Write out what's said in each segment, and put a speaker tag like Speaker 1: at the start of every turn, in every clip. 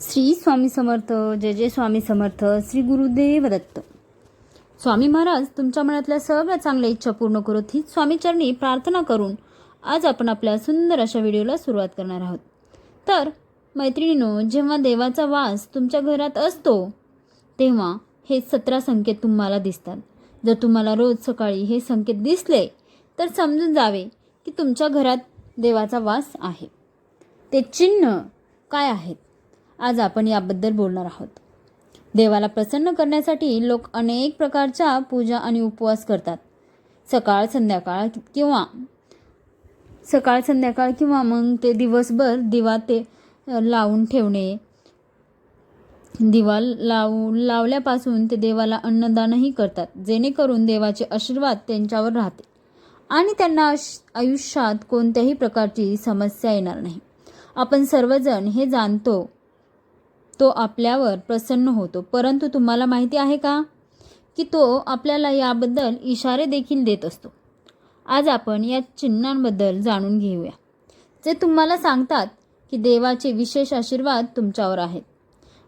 Speaker 1: श्री स्वामी समर्थ जय जय स्वामी समर्थ श्री गुरुदेव दत्त. स्वामी महाराज तुमच्या मनातल्या सगळ्या चांगल्या इच्छा पूर्ण करत ही स्वामीचरणी प्रार्थना करून आज आपण आपल्या सुंदर अशा व्हिडिओला सुरुवात करणार आहोत. तर मैत्रिणीनो जेव्हा देवाचा वास तुमच्या घरात असतो तेव्हा हे सतरा संकेत तुम्हाला दिसतात. जर तुम्हाला रोज सकाळी हे संकेत दिसले तर समजून जावे की तुमच्या घरात देवाचा वास आहे. ते चिन्ह काय आहेत? आज आपण याबद्दल बोलणार आहोत. देवाला प्रसन्न करण्यासाठी लोक अनेक प्रकारच्या पूजा आणि उपवास करतात. सकाळ संध्याकाळ किंवा सकाळ संध्याकाळ किंवा मग ते दिवसभर दिवा ते लावून ठेवणे. दिवा लावू लावल्यापासून ते देवाला अन्नदानही करतात जेणेकरून देवाचे आशीर्वाद त्यांच्यावर राहते आणि त्यांना आयुष्यात कोणत्याही प्रकारची समस्या येणार नाही. आपण सर्वजण हे जाणतो तो आपल्यावर प्रसन्न होतो. परंतु तुम्हाला माहिती आहे का? की तो आपल्याला याबद्दल इशारे देखील देत असतो. आज आपण या चिन्हांबद्दल जाणून घेऊया. जे तुम्हाला सांगतात की देवाचे विशेष आशीर्वाद तुमच्यावर आहेत.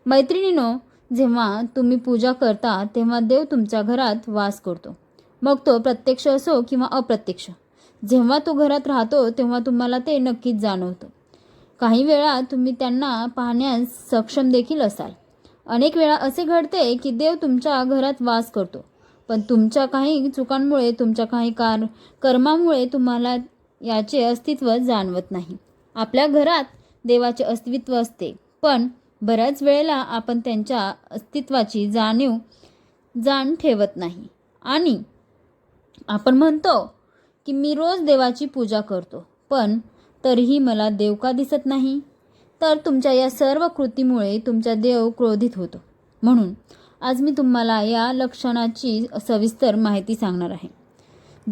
Speaker 1: मैत्रिणीनो जेव्हा तुम्ही पूजा करता तेव्हा देव तुमच्या घरात वास करतो. मग तो प्रत्यक्ष असो किंवा अप्रत्यक्ष. जेव्हा तो घरात राहतो तेव्हा तुम्हाला ते नक्कीच जाणवतं. काही वेळा तुम्ही त्यांना पाहण्यास सक्षम देखील असाल. अनेक वेळा असे घडते की देव तुमच्या घरात वास करतो पण तुमच्या काही चुकांमुळे तुमच्या काही कार कर्मामुळे तुम्हाला याचे अस्तित्व जाणवत नाही. आपल्या घरात देवाचे अस्तित्व असते पण बऱ्याच वेळेला आपण त्यांच्या अस्तित्वाची जाणीव जाण ठेवत नाही. आणि आपण म्हणतो की मी रोज देवाची पूजा करतो पण तरीही मला देव का दिसत नाही? तर तुमच्या या सर्व कृतीमुळे तुमचा देव क्रोधित होतो. म्हणून आज मी तुम्हाला या लक्षणाची सविस्तर माहिती सांगणार आहे.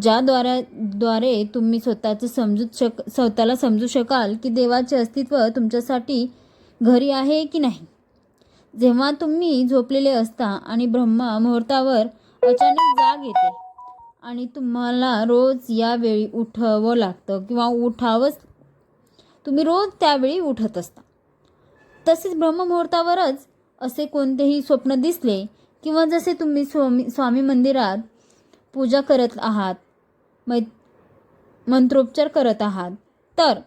Speaker 1: ज्याद्वारा द्वारे तुम्ही स्वतःचं समजू शक स्वतःला समजू शकाल की देवाचे अस्तित्व तुमच्यासाठी घरी आहे की नाही? जेव्हा तुम्ही झोपलेले असता आणि ब्रह्मा मुहूर्तावर अचानक जाग येते आणि तुम्हाला रोज यावेळी उठावं लागतं किंवा उठावंच तुम्ही रोज त्यावेळी उठत असता. तसेच ब्रह्ममुहूर्तावरच असे कोणतेही स्वप्न दिसले किंवा जसे तुम्ही स्वामी स्वामी मंदिरात पूजा करत आहात मै मंत्रोपचार करत आहात तर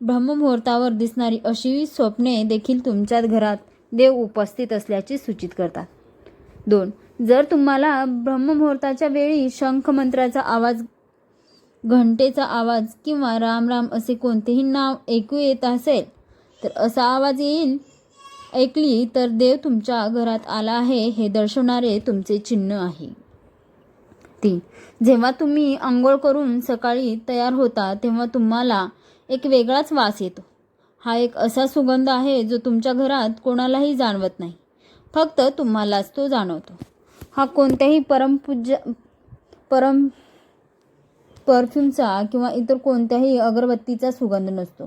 Speaker 1: ब्रह्ममुहूर्तावर दिसणारी अशी स्वप्ने देखील तुमच्या घरात देव उपस्थित असल्याचे सूचित करतात. दोन जर तुम्हाला ब्रह्ममुहूर्ताच्या वेळी शंख मंत्राचा आवाज घंटेचा आवाज किंवा राम राम असे कोणतेही नाव ऐकू येत असेल तर असा आवाज येईल ऐकली तर देव तुमच्या घरात आला आहे हे दर्शवणारे तुमचे चिन्ह आहे. तीन जेव्हा तुम्ही आंघोळ करून सकाळी तयार होता तेव्हा तुम्हाला एक वेगळाच वास येतो. हा एक असा सुगंध आहे जो तुमच्या घरात कोणालाही जाणवत नाही. फक्त तुम्हालाच तो जाणवतो. हा कोणत्याही परमपूज्य परम परफ्यूमचा किंवा इतर कोणत्याही अगरबत्तीचा सुगंध नसतो.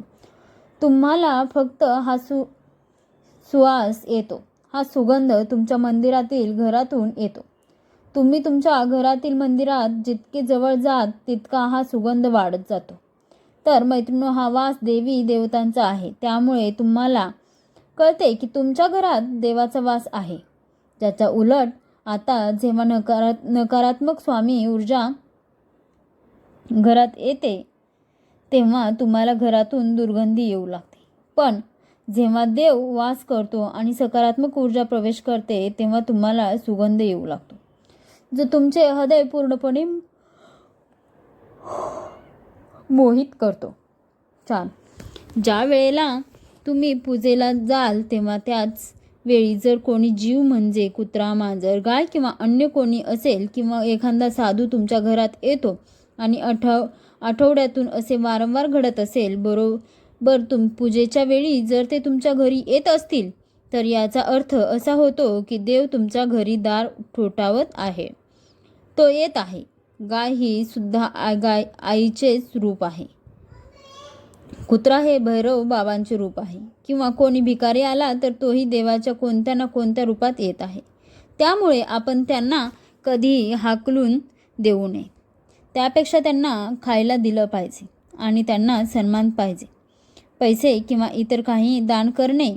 Speaker 1: तुम्हाला फक्त हा सु सुवास येतो. हा सुगंध तुमच्या मंदिरातील घरातून येतो. तुम्ही तुमच्या घरातील मंदिरात जितके जवळ जात तितका हा सुगंध वाढत जातो. तर मैत्रिणी हा वास देवी देवतांचा आहे. त्यामुळे तुम्हाला कळते की तुमच्या घरात देवाचा वास आहे. ज्याच्या उलट आता जेव्हा नकारात नकारात्मक स्वामी ऊर्जा घरात येते तेव्हा तुम्हाला घरातून दुर्गंधी येऊ लागते. पण जेव्हा देव वास करतो आणि सकारात्मक ऊर्जा प्रवेश करते तेव्हा तुम्हाला सुगंध येऊ लागतो. जो तुमचे हृदय पूर्णपणे मोहित करतो. चाल ज्या वेळेला तुम्ही पूजेला जाल तेव्हा त्याच वेळी जर कोणी जीव म्हणजे कुत्रा मांजर गाय किंवा अन्य कोणी असेल किंवा एखादा साधू तुमच्या घरात येतो आणि आठव आठवड्यातून असे वारंवार घडत असेल बरोबर तुम पूजेच्या वेळी जर ते तुमच्या घरी येत असतील तर याचा अर्थ असा होतो की देव तुमच्या घरी दार ठोठावत आहे. तो येत आहे. गाय ही सुद्धा गाय आईचेच रूप आहे. कुत्रा हे भैरव बाबांचे रूप आहे. किंवा कोणी भिकारी आला तर तोही देवाच्या कोणत्या ना कोणत्या रूपात येत आहे. त्यामुळे आपण त्यांना कधीही हाकलून देऊ नये. त्यापेक्षा त्यांना खायला दिलं पाहिजे आणि त्यांना सन्मान पाहिजे. पैसे किंवा इतर काही दान करणे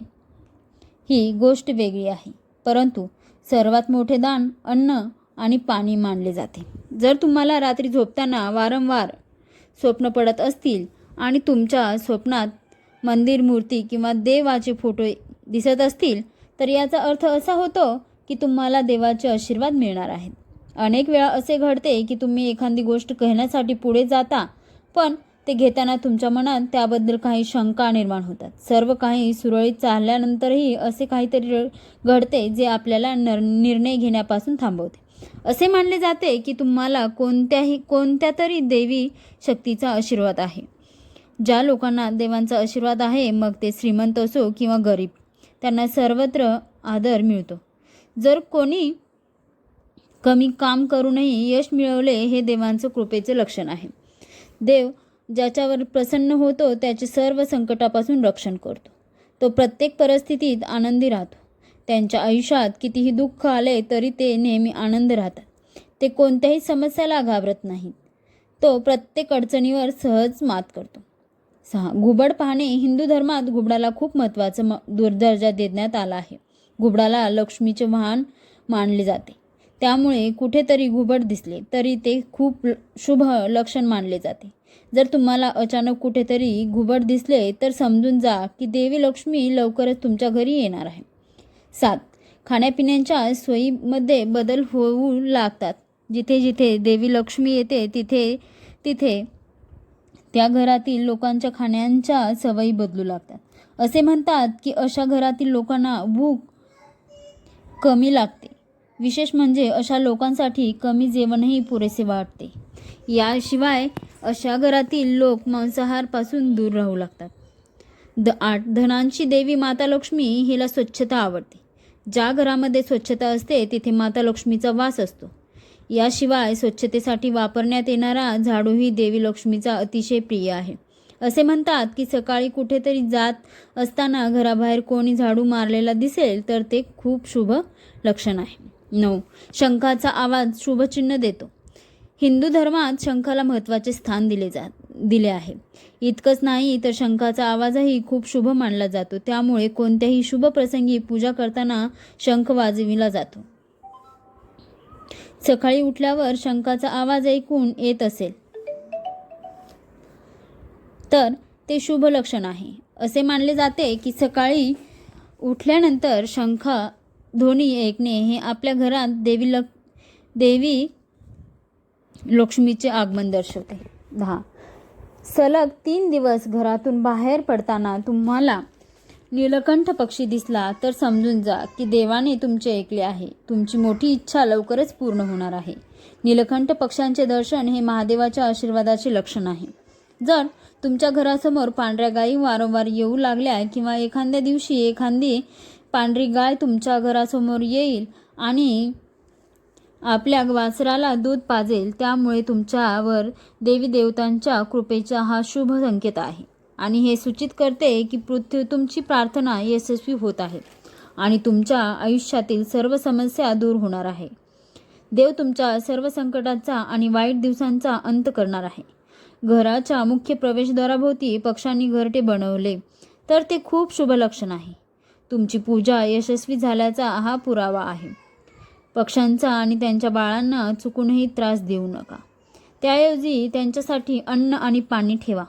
Speaker 1: ही गोष्ट वेगळी आहे. परंतु सर्वात मोठे दान अन्न आणि पाणी मानले जाते. जर तुम्हाला रात्री झोपताना वारंवार स्वप्न पडत असतील आणि तुमच्या स्वप्नात मंदिर मूर्ती किंवा देवाचे फोटो दिसत असतील तर याचा अर्थ असा होतो की तुम्हाला देवाचे आशीर्वाद मिळणार आहेत. अनेक वेळा असे घडते की तुम्ही एखादी गोष्ट कहण्यासाठी पुढे जाता पण ते घेताना तुमच्या मनात त्याबद्दल काही शंका निर्माण होतात. सर्व काही सुरळीत चालल्यानंतरही असे काहीतरी घडते जे आपल्याला नर निर्णय घेण्यापासून थांबवते. असे मानले जाते की तुम्हाला कोणत्याही कोणत्या तरी देवी शक्तीचा आशीर्वाद आहे. ज्या लोकांना देवांचा आशीर्वाद आहे मग ते श्रीमंत असो किंवा गरीब त्यांना सर्वत्र आदर मिळतो. जर कोणी कमी काम करूनही यश मिळवले हे देवांचं कृपेचे लक्षण आहे. देव ज्याच्यावर प्रसन्न होतो त्याचे सर्व संकटापासून रक्षण करतो. तो प्रत्येक परिस्थितीत आनंदी राहतो. त्यांच्या आयुष्यात कितीही दुःख आले तरी ते नेहमी आनंद राहतात. ते कोणत्याही समस्याला घाबरत नाहीत. तो प्रत्येक अडचणीवर सहज मात करतो. सहा घुबड पाहणे हिंदू धर्मात घुबडाला खूप महत्त्वाचं म दुर्दर्जा देण्यात आला आहे. घुबडाला लक्ष्मीचे वाहन मानले जाते. त्यामुळे कुठेतरी घुबड दिसले तरी ते खूप ल- शुभ लक्षण मानले जाते. जर तुम्हाला अचानक कुठेतरी घुबड दिसले तर समजून जा की देवी लक्ष्मी लवकरच तुमच्या घरी येणार आहे. सात. खाण्यापिण्याच्या सोयीमध्ये बदल होऊ लागतात. जिथे जिथे देवी लक्ष्मी येते तिथे तिथे त्या घरातील लोकांच्या खाण्यांच्या सवयी बदलू लागतात. असे म्हणतात की अशा घरातील लोकांना भूक कमी लागते. विशेष म्हणजे अशा लोकांसाठी कमी जेवणही पुरेसे वाटते. याशिवाय अशा घरातील लोक मांसाहारपासून दूर राहू लागतात. द आठ धनांची देवी माता लक्ष्मी हिला स्वच्छता आवडते. ज्या घरामध्ये स्वच्छता असते तिथे माता लक्ष्मीचा वास असतो. याशिवाय स्वच्छतेसाठी वापरण्यात येणारा झाडूही देवी लक्ष्मीचा अतिशय प्रिय आहे. असे म्हणतात की सकाळी कुठेतरी जात असताना घराबाहेर कोणी झाडू मारलेला दिसेल तर ते खूप शुभ लक्षण आहे. नऊ. शंखाचा आवाज शुभचिन्ह देतो. हिंदू धर्मात शंखाला महत्त्वाचे स्थान दिले जात दिले आहे. इतकंच नाही तर शंखाचा आवाजही खूप शुभ मानला जातो. त्यामुळे कोणत्याही शुभ प्रसंगी पूजा करताना शंख वाजविला जातो. सकाळी उठल्यावर शंखाचा आवाज ऐकून येत असेल. तर ते शुभ लक्षण आहे. असे मानले जाते की सकाळी उठल्यानंतर शंखा ध्वनी ऐकणे हे आपल्या घरात देवी लक देवी लक्ष्मीचे आगमन दर्शवते. दहा. सलग तीन दिवस घरातून बाहेर पडताना तुम्हाला नीलकंठ पक्षी दिसला तर समजून जा की देवाने तुमचे ऐकले आहे. तुमची मोठी इच्छा लवकरच पूर्ण होणार आहे. नीलकंठ पक्ष्यांचे दर्शन हे महादेवाच्या आशीर्वादाचे लक्षण आहे. जर तुमच्या घरासमोर पांढऱ्या गायी वारंवार येऊ लागल्या किंवा एखाद्या दिवशी एखादी पांढरी गाय तुमच्या घरासमोर येईल आणि आपल्या वासराला दूध पाजेल त्यामुळे तुमच्यावर देवी देवतांच्या कृपेचा हा शुभ संकेत आहे. आणि हे सूचित करते की पृथ्वी तुमची प्रार्थना यशस्वी होत आहे आणि तुमच्या आयुष्यातील सर्व समस्या दूर होणार आहे. देव तुमच्या सर्व संकटाचा आणि वाईट दिवसांचा अंत करणार आहे. घराच्या मुख्य प्रवेशद्वाराभोवती पक्षांनी घरटे बनवले तर ते खूप शुभ लक्षण आहे. तुमची पूजा यशस्वी झाल्याचा हा पुरावा आहे. पक्ष्यांचा आणि त्यांच्या बाळांना चुकूनही त्रास देऊ नका. त्याऐवजी त्यांच्यासाठी अन्न आणि पाणी ठेवा.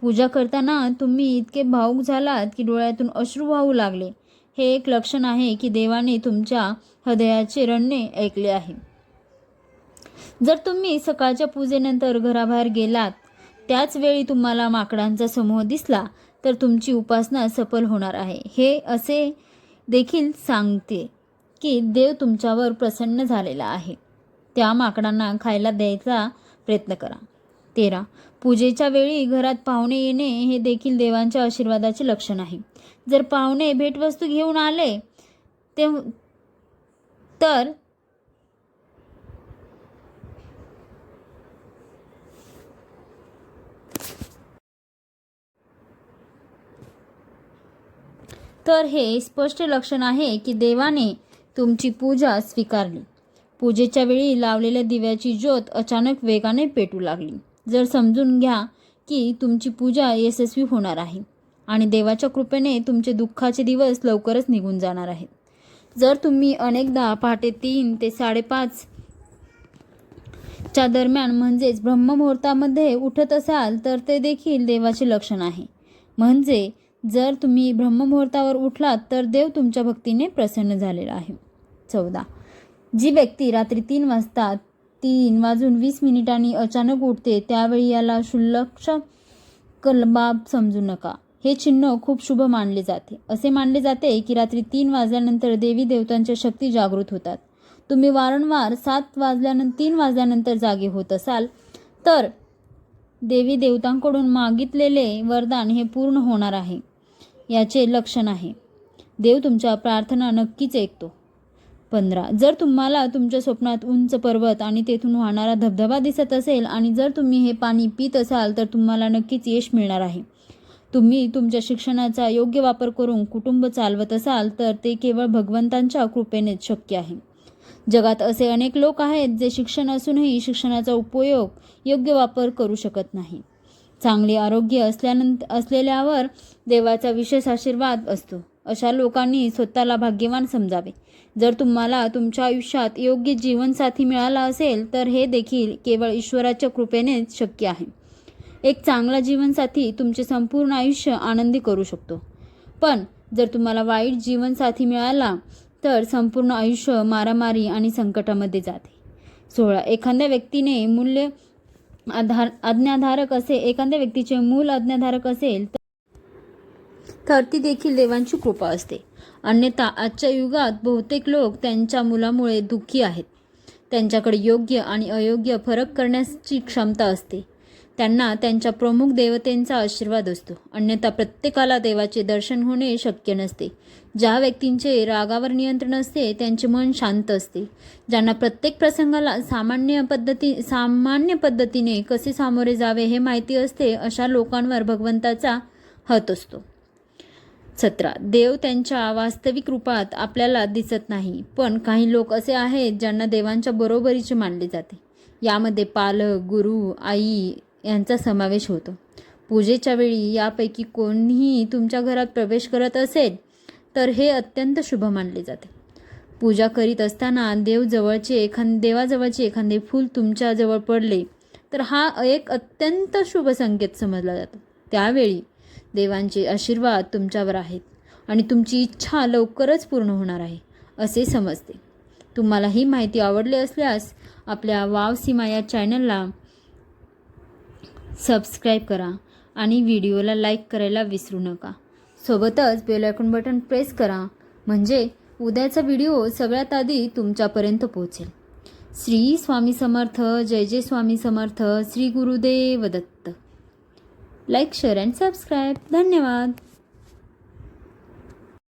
Speaker 1: पूजा करताना तुम्ही इतके भावूक झालात की डोळ्यातून अश्रू वाहू लागले. हे एक लक्षण आहे की देवाने तुमच्या हृदयाचे रणणे ऐकले आहे. जर तुम्ही सकाळच्या पूजेनंतर घराबाहेर गेलात त्याच वेळी तुम्हाला माकडांचा समूह दिसला तर तुमची उपासना सफल होणार आहे. हे असे देखील सांगते की देव तुमच्यावर प्रसन्न झालेला आहे. त्या माकडांना खायला द्यायचा प्रयत्न करा. तेरा. पूजेच्या वेळी घरात पाहुणे येणे हे देखील देवांच्या आशीर्वादाचे लक्षण आहे. जर पाहुणे भेटवस्तू घेऊन आले ते तर तर हे स्पष्ट लक्षण आहे की देवाने तुमची पूजा स्वीकारली. पूजेच्या वेळी लावलेल्या दिव्याची ज्योत अचानक वेगाने पेटू लागली. जर समजून घ्या की तुमची पूजा यशस्वी होणार आहे आणि देवाच्या कृपेने तुमचे दुःखाचे दिवस लवकरच निघून जाणार आहेत. जर तुम्ही अनेकदा पहाटे तीन ते साडेपाच च्या दरम्यान म्हणजेच ब्रह्ममुहूर्तामध्ये उठत असाल तर ते देखील देवाचे लक्षण आहे. म्हणजे जर तुम्ही ब्रह्ममुहूर्तावर उठलात तर देव तुमच्या भक्तीने प्रसन्न झालेला आहे. चौदा. जी व्यक्ती रात्री तीन वाजता तीन वाजून वीस मिनिटांनी अचानक उठते त्यावेळी याला क्षुल्लक्ष कलबाब समजू नका. हे चिन्ह खूप शुभ मानले जाते. असे मानले जाते की रात्री तीन वाजल्यानंतर देवी देवतांच्या शक्ती जागृत होतात. तुम्ही वारंवार सात वाजल्यानंतर तीन वाजल्यानंतर जागे होत असाल तर देवी देवतांकडून मागितलेले वरदान हे पूर्ण होणार आहे. याचे लक्षण आहे. देव तुमच्या प्रार्थना नक्कीच ऐकतो. पंधरा जर तुम्हाला तुमच्या स्वप्नात उंच पर्वत आणि तेथून वाहणारा धबधबा दिसत असेल आणि जर तुम्ही हे पाणी पित असाल तर तुम्हाला नक्कीच यश मिळणार आहे. तुम्ही तुमच्या शिक्षणाचा योग्य वापर करून कुटुंब चालवत असाल तर ते केवळ भगवंतांच्या कृपेनेच शक्य आहे. जगात असे अनेक लोक आहेत जे शिक्षण असूनही शिक्षणाचा उपयोग योग्य वापर करू शकत नाही. चांगले आरोग्य असल्यानंतर असलेल्यावर देवाचा विशेष आशीर्वाद असतो. अशा लोकांनी स्वतःला भाग्यवान समजावे. जर तुम्हाला तुमच्या आयुष्यात योग्य जीवनसाथी मिळाला असेल तर हे देखील केवळ ईश्वराच्या कृपेनेच शक्य आहे. एक चांगला जीवनसाथी तुमचे संपूर्ण आयुष्य आनंदी करू शकतो. पण जर तुम्हाला वाईट जीवनसाथी मिळाला तर संपूर्ण आयुष्य मारामारी आणि संकटामध्ये जाते. सोळा एखाद्या व्यक्तीने मूल्य आधार आज्ञाधारक असे एखाद्या व्यक्तीचे मूल आज्ञाधारक असेल तर तर ती देखील देवांची कृपा असते. अन्यथा आजच्या युगात बहुतेक लोक त्यांच्या मुलामुळे दुःखी आहेत. त्यांच्याकडे योग्य आणि अयोग्य फरक करण्याची क्षमता असते. त्यांना त्यांच्या प्रमुख देवतेंचा आशीर्वाद असतो. अन्यथा प्रत्येकाला देवाचे दर्शन होणे शक्य नसते. ज्या व्यक्तींचे रागावर नियंत्रण असते त्यांचे मन शांत असते. ज्यांना प्रत्येक प्रसंगाला सामान्य पद्धती सामान्य पद्धतीने कसे सामोरे जावे हे माहिती असते अशा लोकांवर भगवंताचा हत असतो. सतरा. देव त्यांच्या वास्तविक रूपात आपल्याला दिसत नाही पण काही लोक असे आहेत ज्यांना देवांच्या बरोबरीचे मानले जाते. यामध्ये पालक गुरु आई यांचा समावेश होतो. पूजेच्या वेळी यापैकी कोणीही तुमच्या घरात प्रवेश करत असेल तर हे अत्यंत शुभ मानले जाते. पूजा करीत असताना देव जवळचे एखाद देवाजवळचे एखादे फूल तुमच्याजवळ पडले तर हा एक अत्यंत शुभ संकेत समजला जातो. त्यावेळी देवांचे आशीर्वाद तुमच्यावर आहेत आणि तुमची इच्छा लवकरच पूर्ण होणार आहे असे समजते. तुम्हाला ही माहिती आवडली असल्यास आपल्या वाव सीमा या चॅनलला सबस्क्राईब करा आणि व्हिडिओला लाईक करायला विसरू नका. सोबतच बेल आयकॉन बटन प्रेस करा. म्हणजे उद्याचा व्हिडिओ सगळ्यात आधी तुमच्यापर्यंत पोहोचेल. श्री स्वामी समर्थ जय जय Swami Samarth Shri Gurudev Datta. Like share and subscribe धन्यवाद.